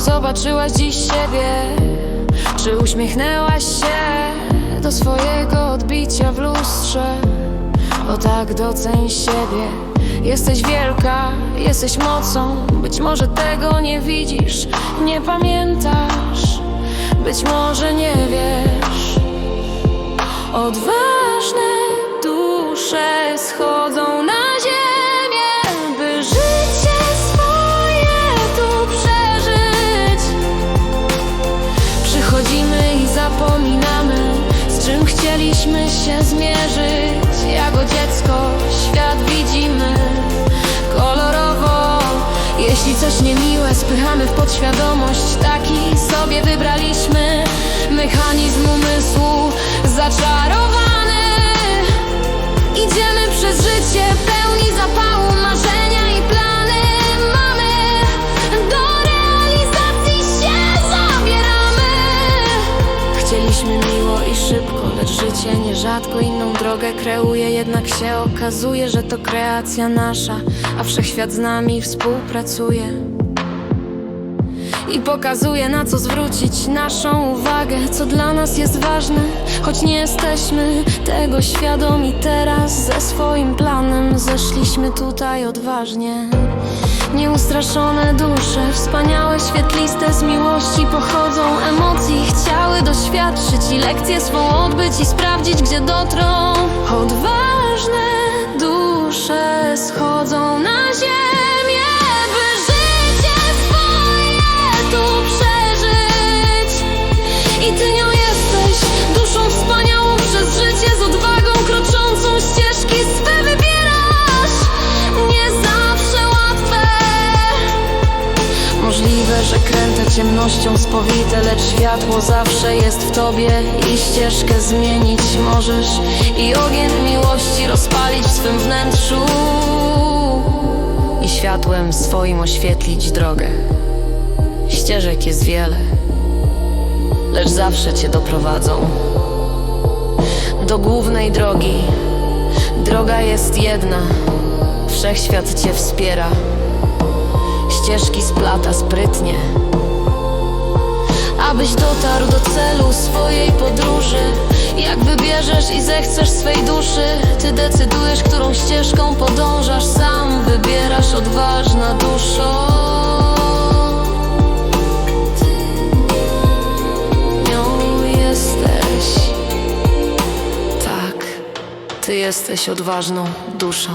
zobaczyłaś dziś siebie? Czy uśmiechnęłaś się do swojego odbicia w lustrze? O tak doceń siebie Jesteś wielka, jesteś mocą Być może tego nie widzisz, nie pamiętasz Być może nie wiesz Odważne dusze schodzą na chcieliśmy się zmierzyć. Jako dziecko świat widzimy kolorowo. Jeśli coś niemiłe spychamy w podświadomość Taki sobie wybraliśmy Mechanizm umysłu. Zaczarowany życie nierzadko inną drogę kreuje Jednak się okazuje, że to kreacja nasza, a wszechświat z nami współpracuje i pokazuje na co zwrócić naszą uwagę, co dla nas jest ważne, choć nie jesteśmy tego świadomi teraz. Ze swoim planem zeszliśmy tutaj odważnie. Nieustraszone dusze, wspaniałe, świetliste z miłości pochodzą emocji, chciały doświadczyć i lekcję swą odbyć i sprawdzić, gdzie dotrą. Odważne dusze schodzą na ziemię, ciemnością spowite, lecz światło zawsze jest w tobie i ścieżkę zmienić możesz i ogień miłości rozpalić w swym wnętrzu i światłem swoim oświetlić drogę. Ścieżek jest wiele, lecz zawsze cię doprowadzą do głównej drogi. Droga jest jedna, wszechświat cię wspiera ścieżki splata sprytnie Abyś dotarł do celu swojej podróży. Jak wybierzesz i zechcesz swej duszy Ty decydujesz, którą ścieżką podążasz. Sam wybierasz odważna duszo. Ty nią jesteś. Tak, ty jesteś odważną duszą